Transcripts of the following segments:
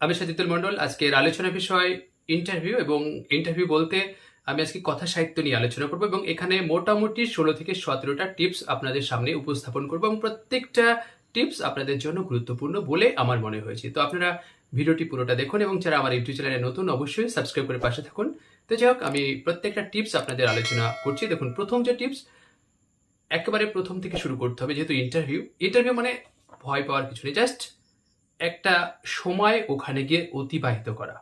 আমি সজিতুল মণ্ডল, আজকের আলোচনা বিষয় ইন্টারভিউ এবং ইন্টারভিউ বলতে আমি আজকে কথা সাহিত্য নিয়ে আলোচনা করব এবং এখানে মোটামুটি ষোলো থেকে সতেরোটা টিপস আপনাদের সামনে উপস্থাপন করব এবং প্রত্যেকটা টিপস আপনাদের জন্য গুরুত্বপূর্ণ বলে আমার মনে হয়েছে। তো আপনারা ভিডিওটি পুরোটা দেখুন এবং যারা আমার ইউটিউব চ্যানেলে নতুন অবশ্যই সাবস্ক্রাইব করে পাশে থাকুন। তো যাই হোক, আমি প্রত্যেকটা টিপস আপনাদের আলোচনা করছি। দেখুন, প্রথম যে টিপস একেবারে প্রথম থেকে শুরু করতে হবে যেহেতু ইন্টারভিউ ইন্টারভিউ মানে ভয় পাওয়ার কিছু নেই জাস্ট একটা সময় ওখানে গিয়ে অতিবাহিত করা।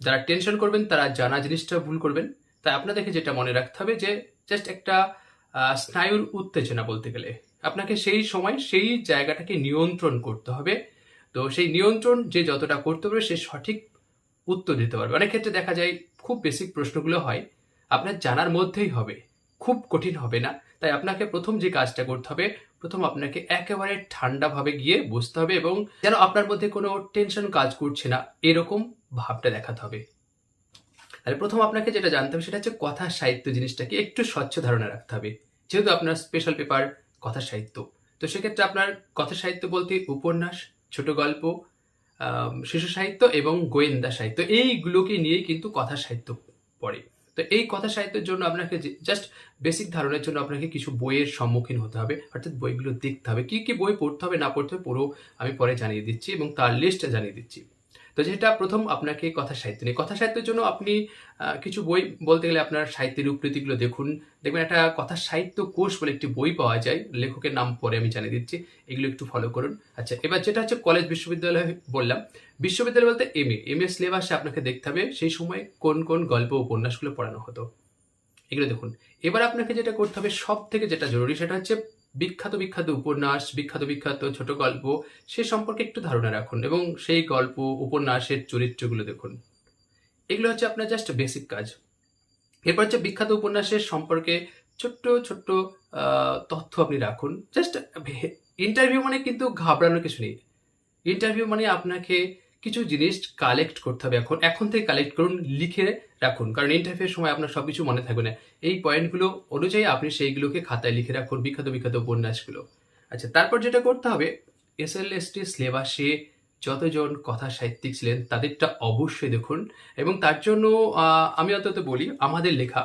যারা টেনশন করবেন, তারা জানা জিনিসটা ভুল করবেন। তাই আপনাদেরকে যেটা মনে রাখতে হবে যে জাস্ট একটা স্নায়ুর উত্তেজনা বলতে গেলে। আপনাকে সেই সময় সেই জায়গাটাকে নিয়ন্ত্রণ করতে হবে। তো সেই নিয়ন্ত্রণ যে যতটা করতে পারবে, সে সঠিক উত্তর দিতে পারবে। অনেক ক্ষেত্রে দেখা যায়, খুব বেসিক প্রশ্নগুলো হয়, আপনার জানার মধ্যেই হবে। খুব কঠিন হবে না। তাই আপনাকে প্রথম যে কাজটা করতে হবে প্রথম আপনাকে একেবারে ঠান্ডাভাবে গিয়ে বসতে হবে এবং যেন আপনার মধ্যে কোনো টেনশন কাজ করছে না, এরকম ভাবটা দেখাতে হবে। তাহলে প্রথম আপনাকে যেটা জানতে হবে সেটা হচ্ছে কথা সাহিত্য জিনিসটাকে একটু স্বচ্ছ ধারণা রাখতে হবে। যেহেতু আপনার স্পেশাল পেপার কথা সাহিত্য, তো সেক্ষেত্রে আপনার কথা সাহিত্য বলতে উপন্যাস, ছোট গল্প শিশু সাহিত্য এবং গোয়েন্দা সাহিত্য, এইগুলোকে নিয়েই কিন্তু কথা সাহিত্য পড়ে। তো এই কথা সাহিত্যের জন্য আপনাকে জাস্ট বেসিক ধারণার জন্য আপনাকে কিছু বইয়ের সম্মুখীন হতে হবে। অর্থাৎ বইগুলো দেখতে হবে। কি কি বই পড়তে হবে না পড়তে হবে, পুরো আমি পরে জানিয়ে দিচ্ছি এবং তার লিস্টটা জানিয়ে দিচ্ছি। তো যেটা প্রথম আপনাকে কথা সাহিত্য নিয়ে। কথা সাহিত্যের জন্য আপনি কিছু বই বলতে গেলে আপনার সাহিত্যের রূপনীতিগুলো দেখুন। দেখবেন একটা কথা সাহিত্য কোষ বলে একটি বই পাওয়া যায়। লেখকের নাম পরে আমি জানিয়ে দিচ্ছি। এগুলো একটু ফলো করুন। আচ্ছা এবার যেটা হচ্ছে কলেজ বিশ্ববিদ্যালয় বললাম। বিশ্ববিদ্যালয় বলতে এম এ এম এ সিলেবাসে আপনাকে দেখতে হবে সেই সময় কোন কোন গল্প উপন্যাসগুলো পড়ানো হতো। এগুলো দেখুন। এবার আপনাকে যেটা করতে হবে সব থেকে যেটা জরুরি সেটা হচ্ছে বিখ্যাত বিখ্যাত উপন্যাস, বিখ্যাত বিখ্যাত ছোট গল্প, সে সম্পর্কে একটু ধারণা রাখুন এবং সেই গল্প, উপন্যাসের চরিত্রগুলো দেখুন। এগুলো হচ্ছে আপনার জাস্ট বেসিক কাজ। এরপর হচ্ছে বিখ্যাত উপন্যাসের সম্পর্কে ছোট্ট ছোট্ট তথ্য আপনি রাখুন। জাস্ট ইন্টারভিউ মানে কিন্তু ঘাবড়ানোর কিছু নেই। ইন্টারভিউ মানে আপনাকে কিছু জিনিস কালেক্ট করতে হবে এখন। এখন থেকে কালেক্ট করুন, লিখে রাখুন। কারণ ইন্টারভিউর সময় আপনার সবকিছু মনে থাকবে না। এই পয়েন্টগুলো অনুযায়ী আপনি সেইগুলোকে খাতায় লিখে রাখুন, বিখ্যাত বিখ্যাত উপন্যাসগুলো। আচ্ছা তারপর যেটা করতে হবে এস এল এস টি সিলেবাসে যতজন কথা সাহিত্যিক ছিলেন, তাদেরটা অবশ্যই দেখুন। এবং তার জন্য আমি অন্তত বলি, আমাদের লেখা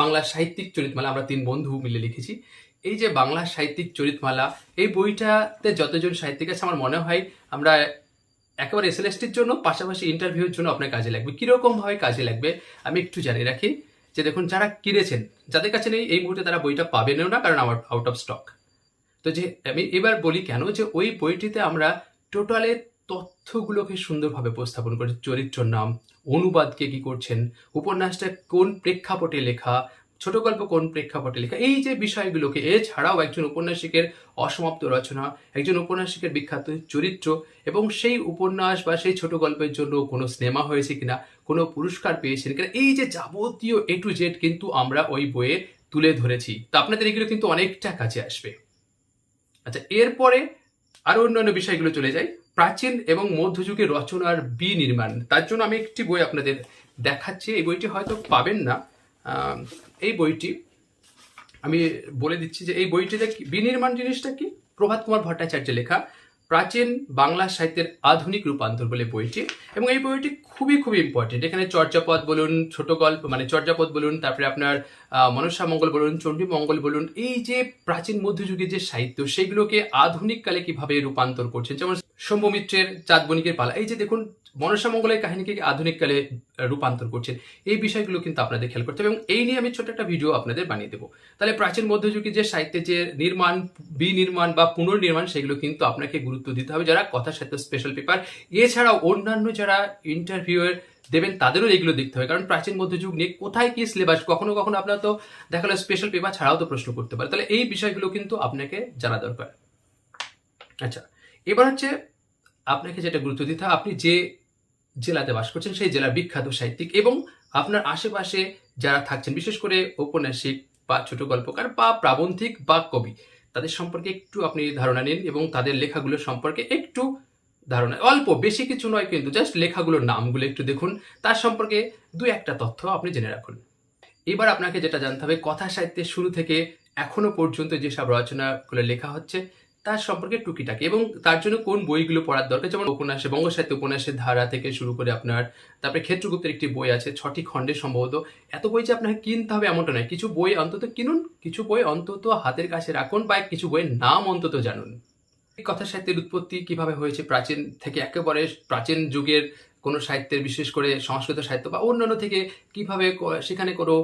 বাংলা সাহিত্যিক চরিতমালা আমরা তিন বন্ধু মিলে লিখেছি। এই যে বাংলা সাহিত্যিক চরিতমালা, এই বইটাতে যতজন সাহিত্যিক আছে, আমার মনে হয় আমরা একেবারে এস এসএলএসটির জন্য, পাশাপাশি ইন্টারভিউর জন্য আপনার কাজে লাগবে। কীরকম ভাবে কাজে লাগবে, আমি একটু জানিয়ে রাখি যে দেখুন, যারা কিনেছেন, যাদের কাছে নেই, এই মুহূর্তে তারা বইটা পাবেনও না, কারণ আমার আউট অফ স্টক তো যে আমি এবার বলি কেন যে, ওই বইটিতে আমরা টোটালের তথ্যগুলোকে সুন্দরভাবে উপস্থাপন করেছি চরিত্রর নাম, অনুবাদকে কি করছেন, উপন্যাসটা কোন প্রেক্ষাপটে লেখা ছোট গল্প কোন প্রেক্ষাপটে লেখা? এই যে বিষয়গুলোকে, এছাড়াও একজন উপন্যাসিকের অসমাপ্ত রচনা, একজন উপন্যাসিকের বিখ্যাত চরিত্র, এবং সেই উপন্যাস বা সেই ছোট গল্পের জন্য কোনো সিনেমা হয়েছে কিনা, কোনো পুরস্কার পেয়েছেন কিনা, এই যে যাবতীয় এ টু জেড কিন্তু আমরা ওই বইয়ে তুলে ধরেছি। তা আপনাদের এগুলো কিন্তু অনেকটা কাছে আসবে। আচ্ছা এরপরে আরও অন্যান্য বিষয়গুলো চলে যায় প্রাচীন এবং মধ্যযুগের রচনার বিনির্মাণ। তার জন্য আমি একটি বই আপনাদের দেখাচ্ছি। এই বইটি হয়তো পাবেন না। এই বইটি, আমি বলে দিচ্ছি যে এই বইটিতে বিনির্মাণ জিনিসটা কি? প্রভাত কুমার ভট্টাচার্যের লেখা, প্রাচীন বাংলা সাহিত্যের আধুনিক রূপান্তর বলে বইটি। এবং এই বইটি খুবই খুবই ইম্পর্টেন্ট এখানে চর্যাপদ বলুন, ছোট গল্প মানে চর্যাপদ বলুন, তারপরে আপনার মনসা মঙ্গল বলুন, চণ্ডী মঙ্গল বলুন, এই যে প্রাচীন মধ্যযুগের যে সাহিত্য, সেগুলোকে আধুনিক কালে কীভাবে রূপান্তর করছেন? যেমন শম্ভু মিত্রের চাঁদ পালা, এই যে দেখুন, মনসা মঙ্গলের কাহিনীকে আধুনিক কালে রূপান্তর করছেন, এই বিষয়গুলো কিন্তু আপনাদের খেয়াল করতে হবে এবং এই নিয়ে আমি ছোট একটা ভিডিও আপনাদের বানিয়ে দেবো। তাহলে প্রাচীন মধ্যযুগে যে সাহিত্যের যে নির্মাণ, বিনির্মাণ বা পুনর্নির্মাণ, সেগুলো কিন্তু আপনাকে গুরুত্ব দিতে হবে যারা কথা সাহিত্য স্পেশাল পেপার এছাড়াও অন্যান্য যারা ইন্টারভিউয়ের দেবেন তাদেরও এগুলো দেখতে হবে কারণ প্রাচীন মধ্যযুগ নিয়ে কোথায় কি সিলেবাস কখনো কখনো আপনার তো দেখা গেলো স্পেশাল পেপার ছাড়াও তো প্রশ্ন করতে পারে। তাহলে এই বিষয়গুলো কিন্তু আপনাকে জানা দরকার। আচ্ছা এবার হচ্ছে আপনাকে যেটা গুরুত্ব দিতে আপনি যে জেলাতে বাস করছেন সেই জেলার বিখ্যাত সাহিত্যিক এবং আপনার আশেপাশে যারা থাকছেন, বিশেষ করে ঔপন্যাসিক বা ছোট গল্পকার বা প্রাবন্ধিক বা কবি, তাদের সম্পর্কে একটু আপনি ধারণা নিন এবং তাদের লেখাগুলো সম্পর্কে একটু ধারণা। অল্প, বেশি কিছু নয় কিন্তু জাস্ট লেখাগুলোর নামগুলো একটু দেখুন। তার সম্পর্কে দু একটা তথ্য আপনি জেনে রাখুন। এবার আপনাকে যেটা জানতে হবে, কথা সাহিত্যের শুরু থেকে এখনও পর্যন্ত যেসব রচনাগুলো লেখা হচ্ছে, তার সম্পর্কে টুকিটাকি এবং তার জন্য কোন বইগুলো পড়ার দরকার, যেমন উপন্যাসে বঙ্গ সাহিত্য উপন্যাসের ধারা থেকে শুরু করে আপনার, তারপরে ক্ষেত্রগুপ্তের একটি বই আছে, ছটি খণ্ডে সম্ভবত। এত বই যে আপনাকে কিনতে হবে এমনটা নয়। কিছু বই অন্তত কিনুন, কিছু বই অন্তত হাতের কাছে রাখুন বা কিছু বইয়ের নাম অন্তত জানুন। কথা সাহিত্যের উৎপত্তি কীভাবে হয়েছে প্রাচীন থেকে একেবারে প্রাচীন যুগের কোনো সাহিত্যের, বিশেষ করে সংস্কৃত সাহিত্য বা অন্যান্য থেকে কীভাবে সেখানে কোনো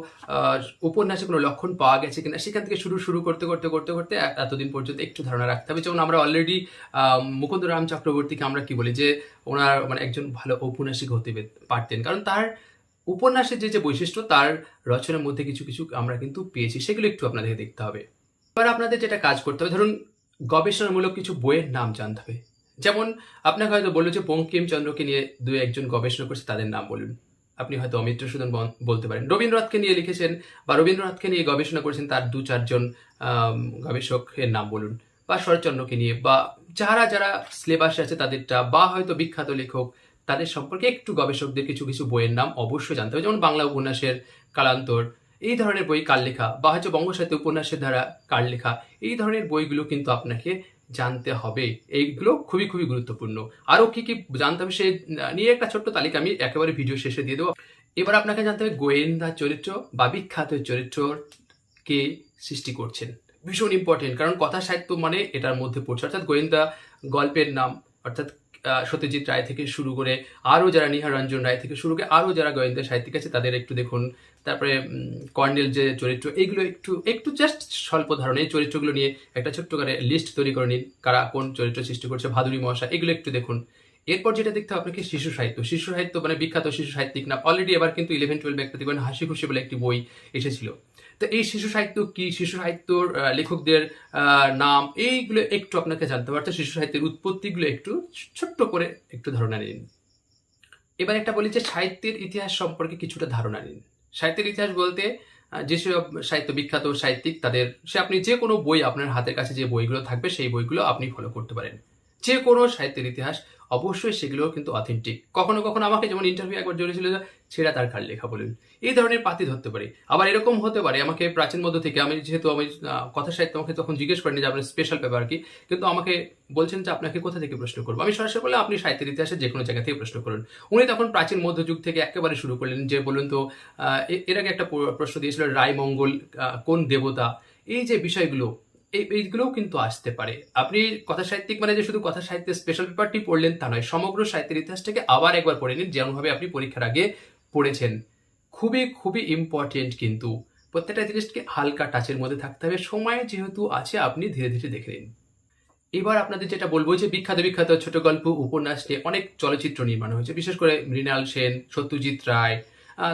উপন্যাসে কোনো লক্ষণ পাওয়া গেছে কিনা, সেখান থেকে শুরু শুরু করতে করতে করতে করতে এতদিন পর্যন্ত একটু ধারণা রাখতে হবে। যেমন আমরা অলরেডি মুকুন্দ রাম চক্রবর্তীকে আমরা কি বলি যে, ওনার মানে একজন ভালো ঔপন্যাসিক হতে পারতেন। কারণ তার উপন্যাসের যে যে বৈশিষ্ট্য, তার রচনার মধ্যে কিছু কিছু আমরা কিন্তু পেয়েছি, সেগুলো একটু আপনাদেরকে দেখতে হবে। এবার আপনাদের যেটা কাজ করতে হবে, ধরুন গবেষণামূলক কিছু বইয়ের নাম জানতে হবে। যেমন, আপনাকে হয়তো বলল যে বঙ্কিমচন্দ্রকে নিয়ে দু একজন গবেষণা করছে, তাদের নাম বলুন। আপনি হয়তো অমিত্র সুদন বলতে পারেন। রবীন্দ্রনাথকে নিয়ে লিখেছেন বা রবীন্দ্রনাথকে নিয়ে গবেষণা করেছেন, তার দু চারজন গবেষকের নাম বলুন। বা শরৎচন্দ্রকে নিয়ে, বা যারা যারা সিলেবাসে আছে তাদেরটা, বা হয়তো বিখ্যাত লেখক, তাদের সম্পর্কে একটু গবেষকদের কিছু কিছু বইয়ের নাম অবশ্যই জানতে হবে। যেমন বাংলা উপন্যাসের কালান্তর এই ধরনের বই কার লেখা? বা হচ্ছে বঙ্গ সাহিত্য উপন্যাসের দ্বারা কার লেখা? এই ধরনের বইগুলো কিন্তু আপনাকে জানতে হবে। এইগুলো খুবই খুবই গুরুত্বপূর্ণ। আরও কি কি জানতে হবে সে নিয়ে একটা ছোট্ট তালিকা আমি একেবারে ভিডিও শেষে দিয়ে দেবো। এবার আপনাকে জানতে হবে গোয়েন্দা চরিত্র বা বিখ্যাত চরিত্র কে সৃষ্টি করছেন। ভীষণ ইম্পর্টেন্ট কারণ কথা সাহিত্য মানে এটার মধ্যে পড়ছে। অর্থাৎ গোয়েন্দা গল্পের নাম, অর্থাৎ সত্যজিৎ রায় থেকে শুরু করে আরও যারা নিহার রঞ্জন রায় থেকে শুরু করে আরও যারা গোয়েন্দা সাহিত্যিক আছে, তাদের একটু দেখুন। তারপরে কর্নেল যে চরিত্র, এইগুলো একটু একটু জাস্ট স্বল্প ধারণা এই চরিত্রগুলো নিয়ে একটা ছোট্ট করে লিস্ট তৈরি করে নিন, কারা কোন চরিত্র সৃষ্টি করছে, ভাদুরী মহাশা এগুলো একটু দেখুন। এরপর যেটা দেখতে হবে আপনাকে শিশু সাহিত্য। শিশু সাহিত্য মানে বিখ্যাত শিশু সাহিত্যিক না অলরেডি এবার কিন্তু ইলেভেন টুয়েলভ একটা দেখবেন হাসি খুশি বলে একটি বই এসেছিল। তো এই শিশু সাহিত্য কি? শিশু সাহিত্যর লেখকদের নাম, এইগুলো একটু আপনাকে জানতে অর্থাৎ শিশু সাহিত্যের উৎপত্তিগুলো একটু ছোট্ট করে একটু ধারণা নিন। এবার একটা বলি যে সাহিত্যের ইতিহাস সম্পর্কে কিছুটা ধারণা নিন। সাহিত্যের ইতিহাস বলতে যেসব সাহিত্য, বিখ্যাত সাহিত্যিক, তাদের, সে আপনি যে কোনো বই আপনার হাতের কাছে যে বইগুলো থাকবে, সেই বইগুলো আপনি ফলো করতে পারেন। যে কোনো সাহিত্যের ইতিহাস অবশ্যই সেগুলো কিন্তু অথেন্টিক কখনো কখনো আমাকে যেমন ইন্টারভিউ একবার জড়িয়েছিল যে, ছেঁড়া তার কার লেখা বলুন। এই ধরনের পাতি ধরতে পারে। আবার এরকম হতে পারে, আমাকে প্রাচীন মধ্য থেকে আমি যেহেতু আমি কথা সাহিত্য আমাকে তখন জিজ্ঞেস করেনি যে, আপনার স্পেশাল পেপার কি? কিন্তু আমাকে বলছেন যে, আপনাকে কোথা থেকে প্রশ্ন করব? আমি সরাসরি বললাম, আপনি সাহিত্যের ইতিহাসে যে কোনো জায়গা থেকে প্রশ্ন করুন। উনি তখন প্রাচীন মধ্যযুগ থেকে একেবারে শুরু করলেন যে, বলুন তো এর আগে একটা প্রশ্ন দিয়েছিল, রায়মঙ্গল কোন দেবতা? এই যে বিষয়গুলো এইগুলোও কিন্তু আসতে পারে। আপনি কথা সাহিত্যিক মানে যে শুধু কথা সাহিত্যের স্পেশাল পেপারটি পড়লেন তা নয়, সমগ্র সাহিত্যের ইতিহাসটাকে আবার একবার পড়ে নিন, যেমনভাবে আপনি পরীক্ষার আগে পড়েছেন। খুবই খুবই ইম্পর্টেন্ট কিন্তু। প্রত্যেকটা জিনিসকে হালকা টাচের মধ্যে থাকতে হবে, সময় যেহেতু আছে, আপনি ধীরে ধীরে দেখে নিন। এবার আপনাদের যেটা বলব যে বিখ্যাত বিখ্যাত ছোট গল্প, উপন্যাস নিয়ে অনেক চলচ্চিত্র নির্মাণ হয়েছে, বিশেষ করে মৃণাল সেন, সত্যজিৎ রায়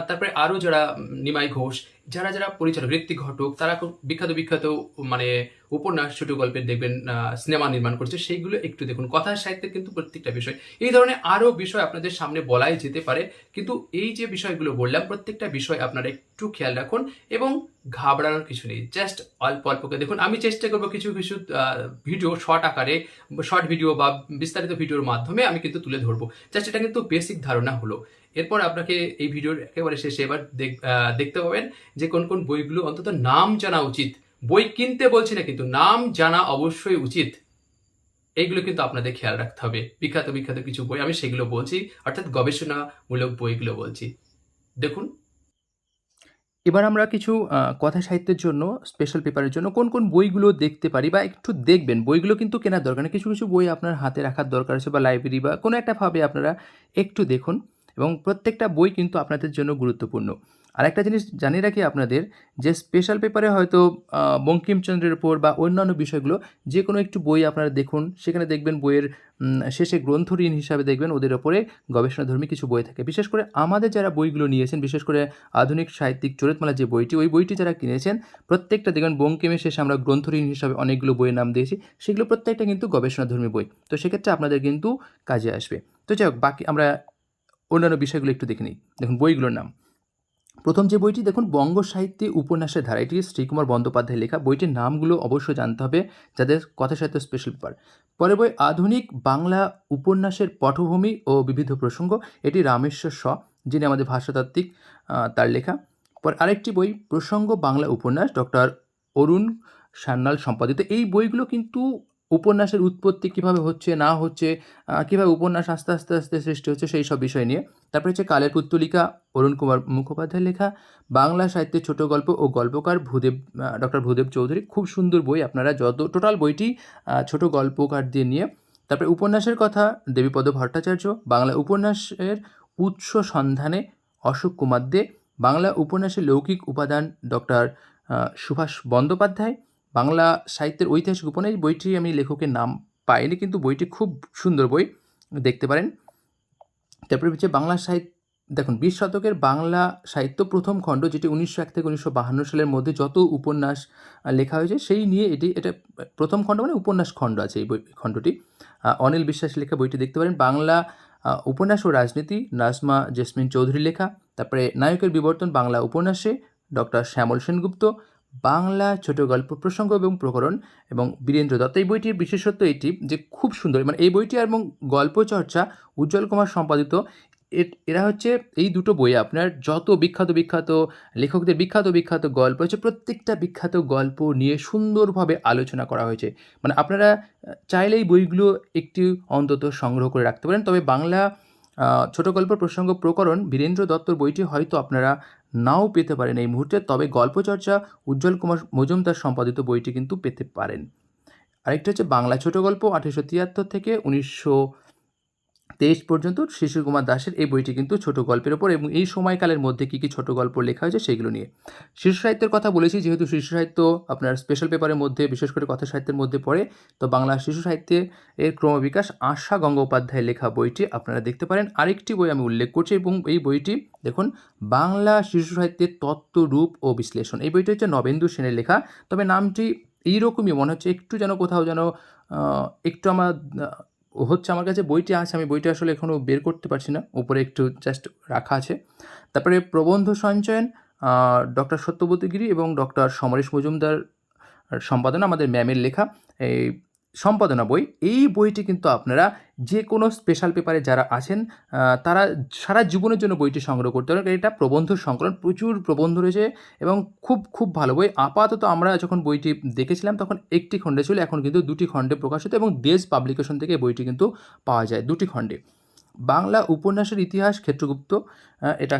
তারপরে আরও যারা নিমাই ঘোষ যারা যারা পরিচালক ঋত্বিক ঘটক, তারা খুব বিখ্যাত বিখ্যাত মানে উপন্যাস, ছোট গল্পের দেখবেন সিনেমা নির্মাণ করছে, সেইগুলো একটু দেখুন। কথা সাহিত্যের কিন্তু প্রত্যেকটা বিষয়। এই ধরনের আরও বিষয় আপনাদের সামনে বলাই যেতে পারে, কিন্তু এই যে বিষয়গুলো বললাম, প্রত্যেকটা বিষয় আপনারা একটু খেয়াল রাখুন এবং ঘাবড়ানোর কিছু নেই। জাস্ট অল্প অল্পকে দেখুন। আমি চেষ্টা করব কিছু কিছু ভিডিও শর্ট আকারে, শর্ট ভিডিও বা বিস্তারিত ভিডিওর মাধ্যমে আমি কিন্তু তুলে ধরবো। জাস্ট এটা কিন্তু বেসিক ধারণা হলো। এরপর আপনাকে এই ভিডিওর একেবারে শেষে এবার দেখ- দেখতে পাবেন যে কোন কোন বইগুলো অন্তত নাম জানা উচিত। বই কিনতে বলছি না, কিন্তু নাম জানা অবশ্যই উচিত। এইগুলো কিন্তু আপনাদের খেয়াল রাখতে হবে। বিখ্যাত বিখ্যাত কিছু বই আমি সেগুলো বলছি, অর্থাৎ গবেষণামূলক বইগুলো বলছি। দেখুন। এবার আমরা কিছু কথা সাহিত্যের জন্য স্পেশাল পেপারের জন্য কোন কোন বইগুলো দেখতে পারি বা একটু দেখবেন। বইগুলো কিন্তু কেনার দরকার নেই। কিছু কিছু বই আপনার হাতে রাখার দরকার আছে বা লাইব্রেরি বা কোনো একটা ভাবে আপনারা একটু দেখুন এবং প্রত্যেকটা বই কিন্তু আপনাদের জন্য গুরুত্বপূর্ণ। আর একটা জিনিস জানিয়ে রাখি আপনাদের, যে স্পেশাল পেপারে হয়তো বঙ্কিমচন্দ্রের উপর বা অন্যান্য বিষয়গুলো, যে কোনো একটু বই আপনারা দেখুন, সেখানে দেখবেন বইয়ের শেষে গ্রন্থঋণ হিসাবে দেখবেন, ওদের ওপরে গবেষণাধর্মী কিছু বই থাকে। বিশেষ করে আমাদের যারা বইগুলো নিয়েছেন, বিশেষ করে আধুনিক সাহিত্যিক চরিতমালা যে বইটি, ওই বইটি যারা কিনেছেন, প্রত্যেকটা দেখবেন বঙ্কিমের শেষে আমরা গ্রন্থঋণ হিসাবে অনেকগুলো বইয়ের নাম দিয়েছি, সেগুলো প্রত্যেকটা কিন্তু গবেষণাধর্মী বই। তো সেক্ষেত্রে আপনাদের কিন্তু কাজে আসবে। তো যাই হোক, বাকি আমরা অন্যান্য বিষয়গুলো একটু দেখে নিই। দেখুন, বইগুলোর নাম। প্রথম যে বইটি, দেখুন, বঙ্গ সাহিত্যে উপন্যাসের ধারা, এটি শ্রীকুমার বন্দ্যোপাধ্যায় লেখা। বইটির নামগুলো অবশ্যই জানতে হবে, যাদের কথা সাহিত্য স্পেশাল পেপার পরের বই, আধুনিক বাংলা উপন্যাসের পটভূমি ও বিবিধ প্রসঙ্গ, এটি রামেশ্বর স যিনি আমাদের ভাষাতাত্ত্বিক তার লেখা। পর আরেকটি বই, প্রসঙ্গ বাংলা উপন্যাস, ডক্টর অরুণ সান্যাল সম্পাদিত। এই বইগুলো কিন্তু উপন্যাসের উৎপত্তি কীভাবে হচ্ছে, না হচ্ছে কীভাবে উপন্যাস আস্তে আস্তে আস্তে সৃষ্টি হচ্ছে সেই সব বিষয় নিয়ে। তারপরে হচ্ছে কালের পুত্তলিকা, অরুণ কুমার মুখোপাধ্যায়ের লেখা, বাংলা সাহিত্যের ছোট গল্প ও গল্পকার ভূদেব ডক্টর ভূদেব চৌধুরী। খুব সুন্দর বই আপনারা যত, টোটাল বইটি ছোট গল্পকার দিয়ে নিয়ে। তারপরে উপন্যাসের কথা, দেবীপদ ভট্টাচার্য, বাংলা উপন্যাসের উৎস সন্ধানে অশোক কুমার দে, বাংলা উপন্যাসের লৌকিক উপাদান ডক্টর সুভাষ বন্দ্যোপাধ্যায় বাংলা সাহিত্যের ঐতিহাসিক উপন্যাস। বইটি আমি লেখকের নাম পাইনি, কিন্তু বইটি খুব সুন্দর বই, দেখতে পারেন। তারপরে হচ্ছে বাংলা সাহিত্য, দেখুন, বিশ শতকের বাংলা সাহিত্য প্রথম খণ্ড, যেটি উনিশশো এক থেকে উনিশশো বাহান্ন সালের মধ্যে যত উপন্যাস লেখা হয়েছে, সেই নিয়ে এটি, এটা প্রথম খণ্ড মানে উপন্যাস খণ্ড আছে এই বই, খণ্ডটি। অনিল বিশ্বাস লেখা বইটি দেখতে পারেন। বাংলা উপন্যাস ও রাজনীতি, নাজমা জেসমিন চৌধুরী লেখা। তারপরে নায়কের বিবর্তন, বাংলা উপন্যাসে ডক্টর শ্যামল সেনগুপ্ত। বাংলা ছোট গল্প প্রসঙ্গ এবং প্রকরণ এবং বীরেন্দ্র দত্ত। এই বইটির বিশেষত্ব এটি যে খুব সুন্দর। মানে এই বইটি এবং গল্প চর্চা উজ্জ্বল কুমার সম্পাদিত। এরা হচ্ছে এই দুটো বই। আপনার যত বিখ্যাত বিখ্যাত লেখকদের বিখ্যাত বিখ্যাত গল্প হচ্ছে প্রত্যেকটা বিখ্যাত গল্প নিয়ে সুন্দরভাবে আলোচনা করা হয়েছে। মানে আপনারা চাইলে এই বইগুলো একটি অন্তত সংগ্রহ করে রাখতে পারেন। তবে বাংলা ছোট গল্প প্রসঙ্গ প্রকরণ বীরেন্দ্র দত্তর বইটি হয়তো আপনারা নাও পেতে পারেন এই মুহূর্তে। তবে গল্পচর্চা উজ্জ্বল কুমার মজুমদার সম্পাদিত বইটি কিন্তু পেতে পারেন। আরেকটা হচ্ছে বাংলা ছোট গল্প আঠেরোশো তিয়াত্তর থেকে উনিশশো তেইশ পর্যন্ত শিশির কুমার দাসের এই বইটি কিন্তু ছোট গল্পের ওপর এবং এই সময়কালের মধ্যে কী কী ছোট গল্প লেখা হয়েছে সেগুলো নিয়ে। শিশু সাহিত্যের কথা বলেছি, যেহেতু শিশু সাহিত্য আপনার স্পেশাল পেপারের মধ্যে, বিশেষ করে কথা সাহিত্যের মধ্যে পড়ে, তো বাংলা শিশু সাহিত্যে এর ক্রমবিকাশ আশা গঙ্গোপাধ্যায়ের লেখা বইটি আপনারা দেখতে পারেন। আরেকটি বই আমি উল্লেখ করছি এবং এই বইটি দেখুন, বাংলা শিশু সাহিত্যের তত্ত্ব, রূপ ও বিশ্লেষণ। এই বইটি হচ্ছে নবেন্দু সেনের লেখা, তবে নামটি এইরকমই, মনে হচ্ছে একটু যেন কোথাও যেন একটু আমার হচ্ছে আমার কাছে বইটি আছে, আমি বইটি আসলে এখনও বের করতে পারছি না, উপরে একটু জাস্ট রাখা আছে। তারপরে প্রবন্ধ সঞ্চয়ন ডক্টর সত্যবতী গিরি এবং ডক্টর সমরেশ মজুমদার সম্পাদনা আমাদের ম্যামের লেখা। এই সম্পাদনা বই, এই বইটি কিন্তু আপনারা যে কোনো স্পেশাল পেপারে যারা আছেন তারা সারা জীবনের জন্য বইটি সংগ্রহ করতে পারেন। এটা প্রবন্ধ সংকলন, প্রচুর প্রবন্ধ রয়েছে এবং খুব খুব ভালো বই। আপাতত আমরা যখন বইটি দেখেছিলাম, তখন একটি খণ্ডে ছিল, এখন কিন্তু দুটি খণ্ডে প্রকাশিত এবং দেশ পাবলিকেশন থেকে বইটি কিন্তু পাওয়া যায় দুটি খণ্ডে। বাংলা উপন্যাসের ইতিহাস, ক্ষেত্রগুপ্ত এটা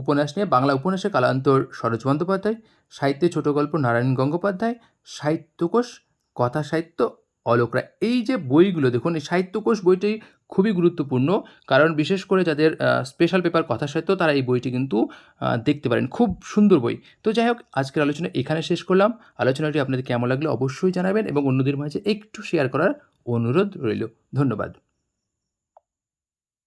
উপন্যাস নিয়ে বাংলা উপন্যাসের কালান্তর সরোজ বন্দ্যোপাধ্যায় সাহিত্যে ছোট গল্প নারায়ণ গঙ্গোপাধ্যায়, সাহিত্যকোষ কথা সাহিত্য অলোক রায় এই যে বইগুলো, দেখুন, এই সাহিত্যকোষ বইটি খুবই গুরুত্বপূর্ণ, কারণ বিশেষ করে যাদের স্পেশাল পেপার কথা সাহিত্য তারা এই বইটি কিন্তু দেখতে পারেন। খুব সুন্দর বই। তো যাই হোক, আজকের আলোচনা এখানে শেষ করলাম। আলোচনাটি আপনাদের কেমন লাগল অবশ্যই জানাবেন এবং অন্যদের মাঝে একটু শেয়ার করার অনুরোধ রইল। ধন্যবাদ।